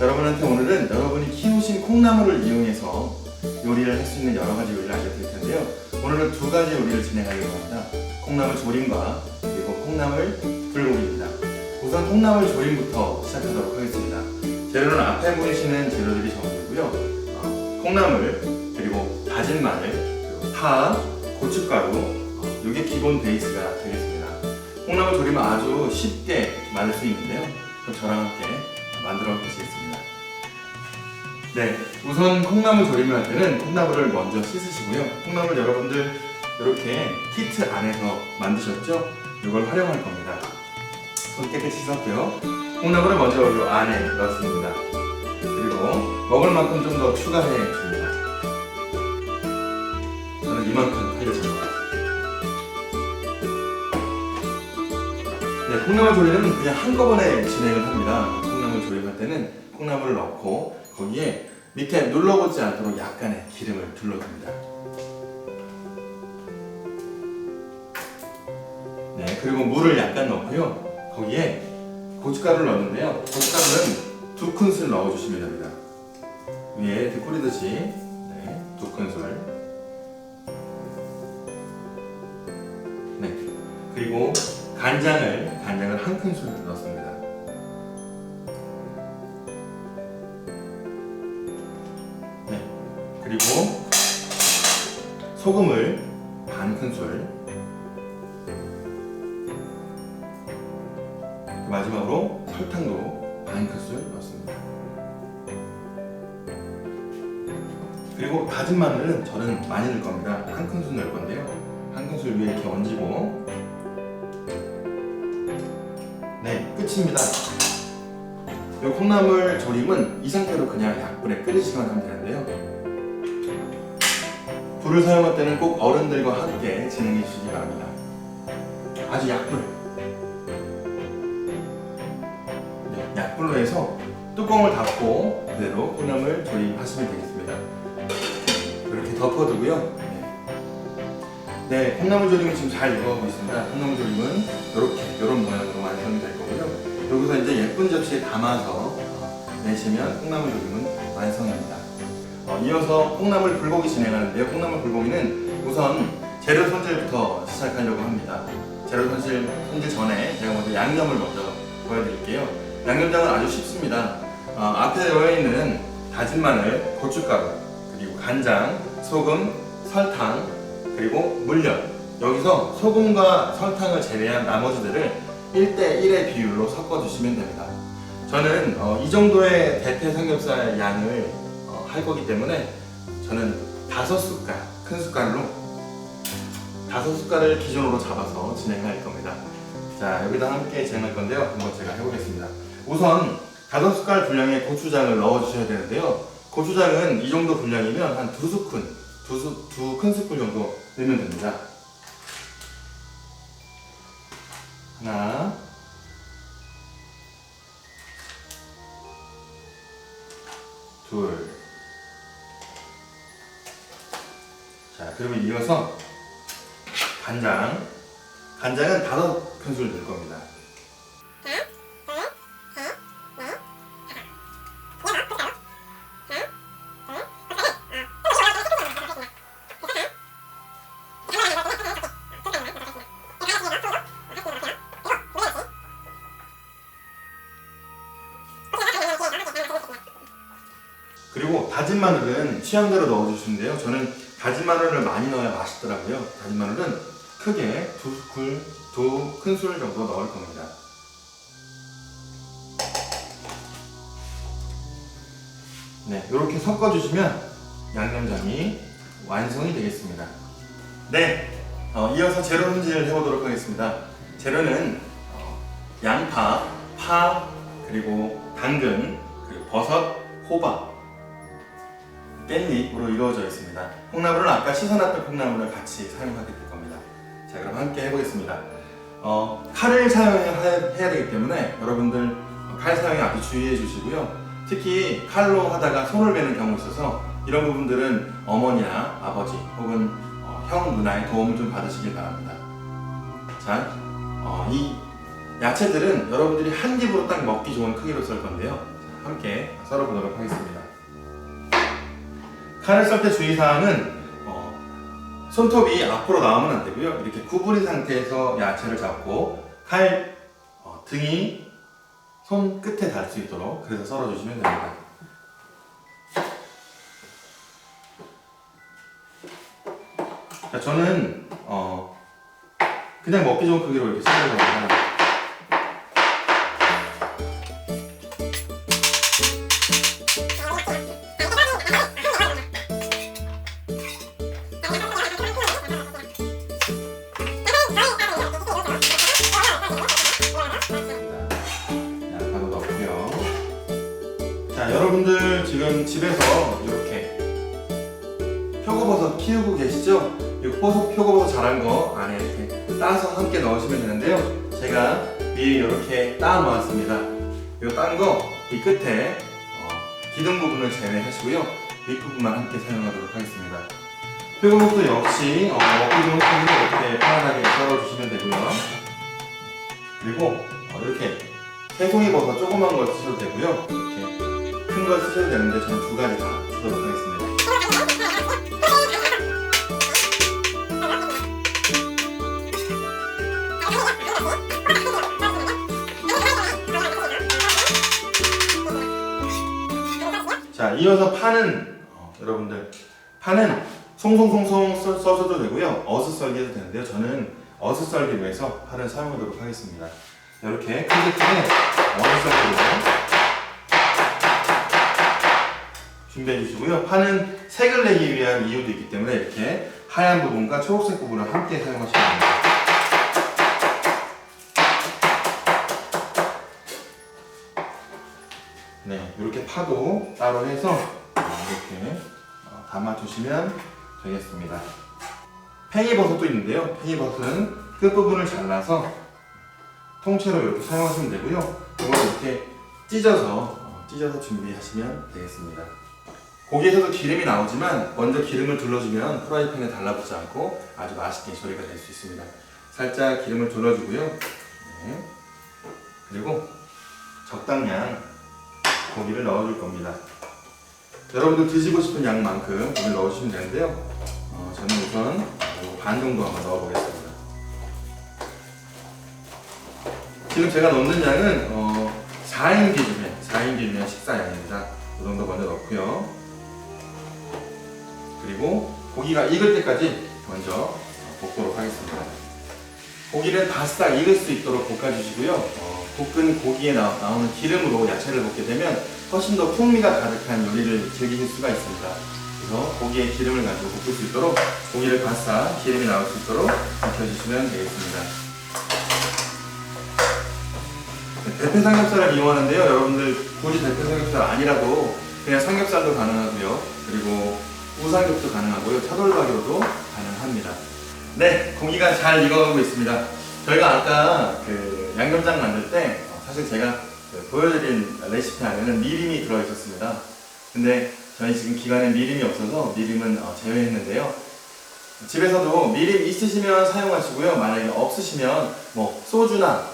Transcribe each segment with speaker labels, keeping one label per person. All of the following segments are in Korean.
Speaker 1: 여러분한테 오늘은 여러분이 키우신 콩나물을 이용해서 요리를 할 수 있는 여러 가지 요리를 알려드릴 텐데요. 오늘은 두 가지 요리를 진행하려고 합니다. 콩나물 조림과 그리고 콩나물 불고기입니다. 우선 콩나물 조림부터 시작하도록 하겠습니다. 재료는 앞에 보이시는 재료들이 전부고요. 어, 콩나물 그리고 다진 마늘, 그리고 파, 고춧가루 어, 이게 기본 베이스가 되겠습니다. 콩나물 조림은 아주 쉽게 만들 수 있는데요. 그럼 저랑 함께 만들어 보시겠습니다. 네, 우선 콩나물 조림을 할 때는 콩나물을 먼저 씻으시고요. 콩나물 여러분들 이렇게 키트 안에서 만드셨죠? 이걸 활용할 겁니다. 손 깨끗이 씻었고요. 콩나물을 먼저 이 안에 넣습니다. 그리고 먹을 만큼 좀 더 추가해 줍니다. 저는 이만큼 하겠습니다. 네, 콩나물 조림은 그냥 한꺼번에 진행을 합니다. 때는 콩나물을 넣고 거기에 밑에 눌러보지 않도록 약간의 기름을 둘러줍니다. 네, 그리고 물을 약간 넣고요. 거기에 고춧가루를 넣는데요. 고춧가루는 두 큰술 넣어주시면 됩니다. 위에 이렇게 뿌리듯이 네, 두 큰술. 네, 그리고 간장을 간장을 한 큰술 넣습니다. 그리고 소금을 반 큰술. 마지막으로 설탕도 반 큰술 넣습니다. 그리고 다진 마늘은 저는 많이 넣을 겁니다. 한 큰술 넣을 건데요. 한 큰술 위에 이렇게 얹고 네, 끝입니다. 이 콩나물 조림은 이 상태로 그냥 약불에 끓이시기만 하면 되는데요. 불을 사용할 때는 꼭 어른들과 함께 진행해 주시기 바랍니다. 아주 약불. 네, 약불로 해서 뚜껑을 닫고 그대로 콩나물 조림하시면 되겠습니다. 이렇게 덮어두고요. 네. 네, 콩나물 조림은 지금 잘 익어가고 있습니다. 콩나물 조림은 이렇게 이런 모양으로 완성이 될 거고요. 여기서 이제 예쁜 접시에 담아서 어, 내시면 콩나물 조림은 완성입니다. 어, 이어서 콩나물 불고기 진행하는데요. 콩나물 불고기는 우선 재료 손질부터 시작하려고 합니다. 재료 손질 손질 전에 제가 먼저 양념을 먼저 보여드릴게요. 양념장은 아주 쉽습니다. 어, 앞에 놓여 있는 다진 마늘, 고춧가루, 그리고 간장, 소금, 설탕, 그리고 물엿. 여기서 소금과 설탕을 제외한 나머지들을 1대1의 비율로 섞어주시면 됩니다. 저는 어, 이 정도의 대패 삼겹살 양을 어, 할 거기 때문에 저는 다섯 숟갈, 큰 숟갈로 다섯 숟갈을 기준으로 잡아서 진행할 겁니다. 자, 여기다 함께 진행할 건데요. 한번 제가 해보겠습니다. 우선 다섯 숟갈 분량의 고추장을 넣어주셔야 되는데요. 고추장은 이 정도 분량이면 한 두 스푼, 두, 수, 두큰 스푼 정도 넣으면 됩니다. 하나, 둘. 그러면 이어서 간장. 간장은 다섯 큰술 넣을 겁니다. 그리고 다진 마늘은 취향대로 넣어주시는데요. 저는 다진 마늘을 많이 넣어야 맛있더라고요. 다진 마늘은 크게 두 스푼, 두 큰술 정도 넣을 겁니다. 네, 이렇게 섞어주시면 양념장이 완성이 되겠습니다. 네, 어, 이어서 재료 손질을 해보도록 하겠습니다. 재료는 어, 양파, 파, 그리고 당근, 그리고 버섯, 호박, 깻잎으로 이루어져 있습니다. 콩나물은 아까 씻어놨던 콩나물을 같이 사용하게 될 겁니다. 자, 그럼 함께 해보겠습니다. 어, 칼을 사용해야 되기 때문에 여러분들 칼 사용에 아주 주의해 주시고요. 특히 칼로 하다가 손을 베는 경우 있어서 이런 부분들은 어머니나 아버지 혹은 어, 형 누나의 도움을 좀 받으시길 바랍니다. 자, 어, 이 야채들은 여러분들이 한 입으로 딱 먹기 좋은 크기로 썰 건데요. 함께 썰어보도록 하겠습니다. 칼을 썰때 주의사항은 어, 손톱이 앞으로 나오면 안 되고요. 이렇게 구부린 상태에서 야채를 잡고 칼 어, 등이 손 끝에 닿을 수 있도록 그래서 썰어주시면 됩니다. 자, 저는 어, 그냥 먹기 좋은 크기로 이렇게 썰어 겁니다. 여러분들 지금 집에서 이렇게 표고버섯 키우고 계시죠? 이 포소 표고버섯 자란 거 안에 이렇게 따서 함께 넣으시면 되는데요. 제가 미리 이렇게 따 놓았습니다. 이 딴 거 이 끝에 어, 기둥 부분을 제외하시고요. 밑부분만 함께 사용하도록 하겠습니다. 표고버섯 역시 어, 먹기 좋은 크기로 이렇게 편안하게 썰어주시면 되고요. 그리고 어, 이렇게 새송이 버섯 조그만 걸 쓰셔도 되고요. 이렇게 큰 걸 쓰셔도 되는데 저는 두 가지 다 쓰도록 하겠습니다. 자, 이어서 파는 어, 여러분들 파는 송송송송 써, 써줘도 되고요. 어슷 썰기도 되는데요. 저는 어슷 썰기 위해서 파를 사용하도록 하겠습니다. 이렇게 크게 크게 어슷 썰기로 준비해 주시고요. 파는 색을 내기 위한 이유도 있기 때문에 이렇게 하얀 부분과 초록색 부분을 함께 사용하시면 됩니다. 네, 이렇게 파도 따로 해서 이렇게 어, 담아주시면 되겠습니다. 팽이버섯도 있는데요. 팽이버섯은 끝부분을 잘라서 통째로 이렇게 사용하시면 되고요. 이걸 이렇게 찢어서 어, 찢어서 준비하시면 되겠습니다. 고기에서도 기름이 나오지만 먼저 기름을 둘러주면 프라이팬에 달라붙지 않고 아주 맛있게 조리가 될 수 있습니다. 살짝 기름을 둘러주고요. 네. 그리고 적당량 고기를 넣어줄 겁니다. 여러분들 드시고 싶은 양만큼 고기를 넣으시면 되는데요. 어, 저는 우선 요반 정도 한번 넣어보겠습니다. 지금 제가 넣는 양은 어, 4인 기준에 4인 기준의 식사 양입니다. 이 정도 먼저 넣고요. 그리고 고기가 익을 때까지 먼저 볶도록 하겠습니다. 고기를 바싹 익을 수 있도록 볶아주시고요. 어, 볶은 고기에 나, 나오는 기름으로 야채를 볶게 되면 훨씬 더 풍미가 가득한 요리를 즐기실 수가 있습니다. 그래서 고기에 기름을 가지고 볶을 수 있도록 고기를 바싹 기름이 나올 수 있도록 익혀주시면 되겠습니다. 네, 대패 삼겹살을 이용하는데요. 여러분들 굳이 대패 삼겹살 아니라도 그냥 삼겹살도 가능하고요. 그리고 우삼겹도 가능하고요. 차돌박이로도 가능합니다. 네, 고기가 잘 익어가고 있습니다. 저희가 아까 그 양념장 만들 때 어, 사실 제가 그 보여드린 레시피 안에는 미림이 들어있었습니다. 근데 저희 지금 기간에 미림이 없어서 미림은 어, 제외했는데요. 집에서도 미림 있으시면 사용하시고요. 만약에 없으시면 뭐 소주나 어,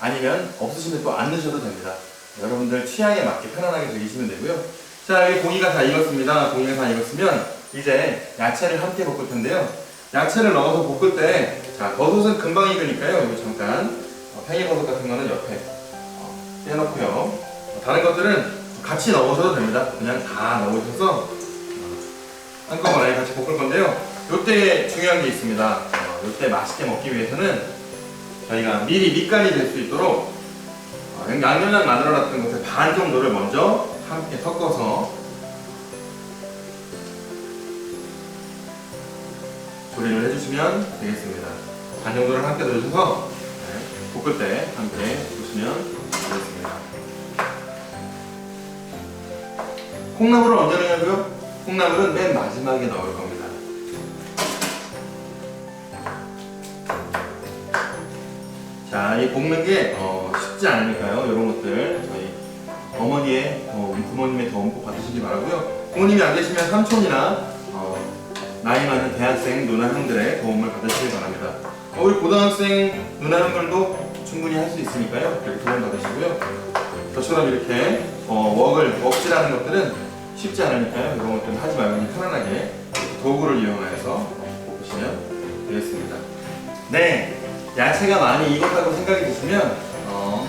Speaker 1: 아니면 없으시면 또 안 넣으셔도 됩니다. 여러분들 취향에 맞게 편안하게 즐기시면 되고요. 자, 여기 고기가 다 익었습니다. 고기가 다 익었으면 이제 야채를 함께 볶을 텐데요. 야채를 넣어서 볶을 때, 자, 버섯은 금방 익으니까요. 이거 잠깐, 어, 팽이버섯 같은 거는 옆에 어, 떼놓고요. 어, 다른 것들은 같이 넣으셔도 됩니다. 그냥 다 넣으셔서 어, 한꺼번에 같이 볶을 건데요. 요때 중요한 게 있습니다. 어, 요때 맛있게 먹기 위해서는 저희가 미리 밑간이 될 수 있도록 어, 양념장 만들어놨던 것의 반 정도를 먼저 함께 섞어서 조리를 해주시면 되겠습니다. 반 정도를 함께 넣으셔서 네, 볶을 때 함께 보시면 되겠습니다. 콩나물을 언제 넣냐고요? 콩나물은 맨 마지막에 넣을 겁니다. 자, 이 볶는 게 어, 쉽지 않으니까요. 이런 것들 저희 어머니의 어, 부모님의 도움 꼭 받으시기 바라고요. 부모님이 안 계시면 삼촌이나 어, 나이 많은 대학생 누나 형들의 도움을 받으시기 바랍니다. 어, 우리 고등학생 누나 형들도 충분히 할 수 있으니까요. 그렇게 도움 받으시고요. 저처럼 이렇게 어, 웍을 웍질하는 것들은 쉽지 않으니까요. 이런 것들은 하지 말고 그냥 편안하게 도구를 이용해서 볶으시면 되겠습니다. 네, 야채가 많이 익었다고 생각이 드시면 어,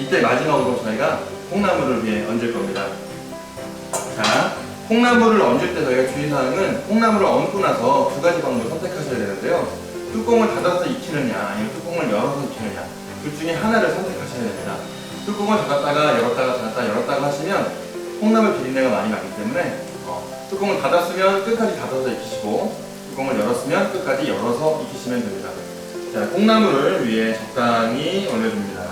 Speaker 1: 이때 마지막으로 저희가 콩나물을 위해 얹을 겁니다. 자, 콩나물을 얹을 때 저희가 주의사항은 콩나물을 얹고 나서 두 가지 방법을 선택하셔야 되는데요. 뚜껑을 닫아서 익히느냐, 아니면 뚜껑을 열어서 익히느냐, 둘 중에 하나를 선택하셔야 됩니다. 뚜껑을 닫았다가 열었다가 닫았다 열었다가 하시면 콩나물 비린내가 많이 나기 때문에 어, 뚜껑을 닫았으면 끝까지 닫아서 익히시고 뚜껑을 열었으면 끝까지 열어서 익히시면 됩니다. 자, 콩나물을 위에 적당히 올려줍니다.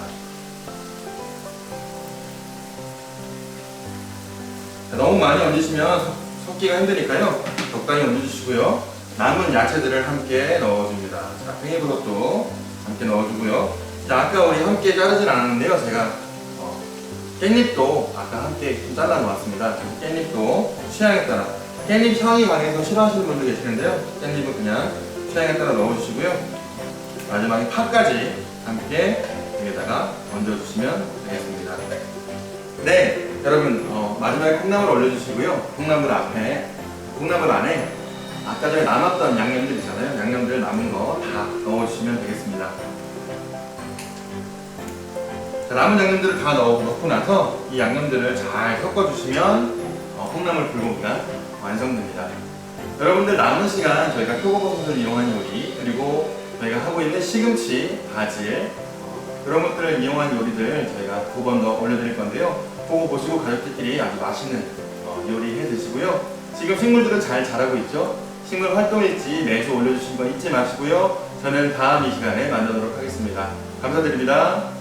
Speaker 1: 너무 많이 얹으시면 섞- 섞기가 힘드니까요. 적당히 얹어주시고요. 남은 야채들을 함께 넣어줍니다. 자, 팽이버섯도 함께 넣어주고요. 자, 아까 우리 함께 자르진 않았는데요. 제가 어, 깻잎도 아까 함께 좀 잘라 놓았습니다. 깻잎도 취향에 따라 깻잎 향이 강해서 싫어하시는 분도 계시는데요. 깻잎은 그냥 취향에 따라 넣어주시고요. 마지막에 파까지 함께 여기다가 얹어주시면 되겠습니다. 네, 여러분 어, 마지막에 콩나물 올려주시고요. 콩나물 앞에 콩나물 안에 아까 전에 남았던 양념들 있잖아요. 양념들 남은 거 다 넣어주시면 되겠습니다. 자, 남은 양념들을 다 넣어, 넣고 나서 이 양념들을 잘 섞어주시면 어, 콩나물 불고기가 완성됩니다. 여러분들 남은 시간 저희가 표고버섯을 이용한 요리 그리고 저희가 하고 있는 시금치, 바질 어, 그런 것들을 이용한 요리들 저희가 두 번 더 올려드릴 건데요. 보고 보시고 가족들끼리 아주 맛있는 어, 요리 해 드시고요. 지금 식물들은 잘 자라고 있죠. 식물 활동일지 매주 올려주신 거 잊지 마시고요. 저는 다음 이 시간에 만나도록 하겠습니다. 감사드립니다.